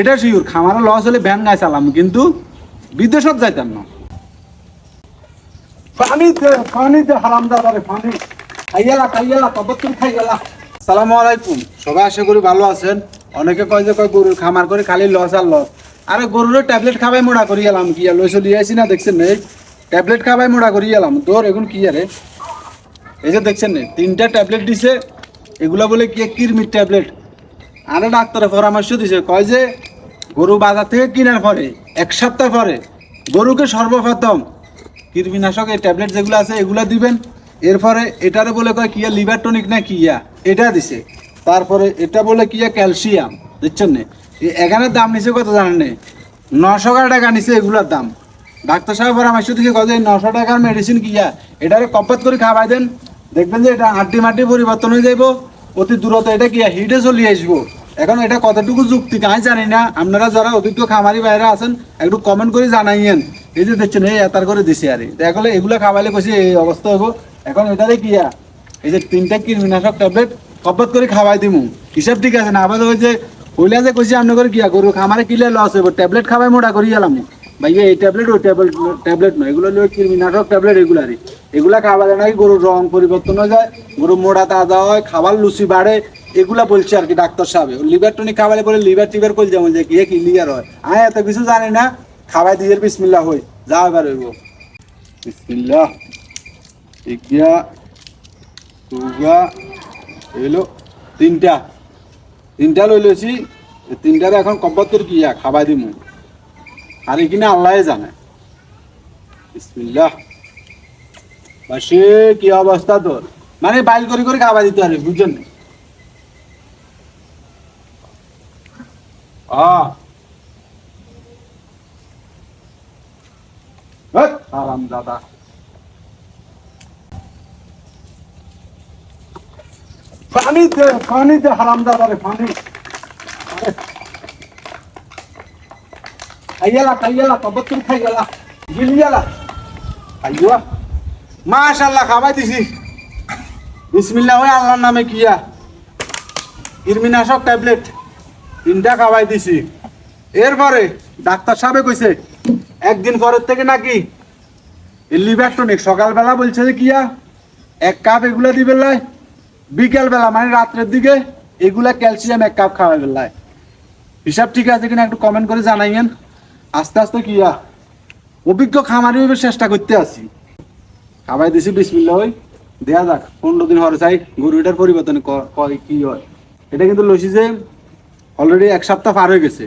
এটা শিওর খামারে লস হলে ভ্যান গায়ে চালাম, কিন্তু বিদেশত যাইতাম না। পানি পানি দে হারাম দাদারে পানি খাইয়ালা খাইয়ালা তুমি খাইয়ালা সালামু আলাইকুম, সবাই আশা করি ভালো আছেন। অনেকে কয় যে, কয় গরুর খামার করে খালি লস আর লস আরে গরুর ট্যাবলেট খাবাই মোড়া করি এলাম কি আর? লইসে লিয়ে আইছি না, দেখছেন নেই? ট্যাবলেট খাবাই মোড়া করি এলাম। তোর এখন কি আরে? এই যে দেখছেন তিনটা ট্যাবলেট দিছে। এগুলা বলে কি কিরমির ট্যাবলেট আরে ডাক্তারের পরামর্শ দিছে, কয় যে গরু বাজার থেকে কেনার পরে, এক সপ্তাহ পরে গরুকে সর্বপ্রথম কীটনাশক এই ট্যাবলেট যেগুলো আছে, এগুলো দিবেন। এরপরে এটারে বলে কয়, কিয়া লিভার টনিক না কিয়া? এটা দিছে। তারপরে এটা বলে কিয়া ক্যালসিয়াম দেখছেন নে? এই এখানের দাম নিছে কত জানেন নে? নশো টাকা নিছে এগুলোর দাম। ডাক্তার সাহেব পরামর্শ কয় যে নশো টাকার মেডিসিন কিয়া? এটারে কপাত করে খাওয়াই দেন। দেখবেন যে এটা হাড্ডি মাটি পরিবর্তন হয়ে যাইব। অতি দূরত এটা কিয়া হিটে চলিয়ে আসব। এখন এটা কতটুকু যুক্তি আমি জানি না। আপনারা যারা অভিজ্ঞ খামারি বাইরে আছেন, একটু কমেন্ট করে জানাইয়েন। এই যে দেখছেন, এই এতার করে দিছে আরে। দেখলে এগুলো খাওয়াইলে কইছে, এই অবস্থা হব এখন এটারে কিয়া এই যে তিনটা কীটনাশক ট্যাবলেট কপত করে খাওয়াই দিমু। হিসাব ঠিক আছে না? আবার ওই যে ওইলা যে কইছে আপনি করে কিয়া গরু খামারে কিলে লস হইব? ট্যাবলেট খাওয়াই মোটা করি গেলাম ভাইয়া, এই ট্যাবলেট ওই ট্যাবলেট ট্যাবলেট নয়। এগুলো হলো কীটনাশক ট্যাবলেট এগুলারই এগুলা খাওয়ালে নাকি গরুর রং পরিবর্তন হয়ে যায়, গরু মোড়া তাজা হয়, খাবার লুচি বাড়ে এগুলা বলছে আর কি ডাক্তার সাহেব। লিভার টনিক খাওয়ালে বলে লিভার টিভার কল যেমন যে কি কি লিভার হয়। আমি এত কিছু জানি না খাওয়াই দিয়ে বিসমিল্লাহ হই, যা এবার হইব। বিসমিল্লাহ। ইগিয়া টুগা এলো, তিনটা। তিনটা লই লইছি তিনটারে এখন কব্বত করে কিয়া খাবাই দিমু। আর এখানে আল্লাহ জানে। বিসমিল্লাহ। বাসে, কি অবস্থা তোর? মানে বাইল করে করে খাবার দিতে পারে বুঝছেন? আরাম দাদা। পানি দে পানি দে, হারাম দাদা রে, পানি। খাইয়ালা খাইয়ালা তবত তুমি খাইয়ালা। গিলিয়ালা। আইয়া মাশাআল্লাহ খাবাই দিছি বিসমিল্লাহ, ওই আল্লাহর নামে কিয়া ইরমিনাশক ট্যাবলেট। তিনটা খাওয়াই দিছি। এরপরে ডাক্তার সাহেব কইছে, একদিন পরের থেকে নাকি লিভার টনিক সকালবেলা বলছে যে কিয়া, এক কাপ এগুলা দিবে লাই বিকেল বেলা মানে রাত্রের দিকে এগুলা ক্যালসিয়াম এক কাপ খাওয়াই বেলায় হিসাব ঠিক আছে কিনা একটু কমেন্ট করে জানাইয়েন। আস্তে আস্তে কিয়া, অভিজ্ঞ খামারি হইবে চেষ্টা করতে আছি। খাবাই দিছি বিসমিল্লা হই। দেয়া যাক, পনেরো দিন হরে চাই গরুটার পরিবর্তন ক- হয়। এটা কিন্তু লইছি যে অলরেডি এক সপ্তাহ পার হয়ে গেছে।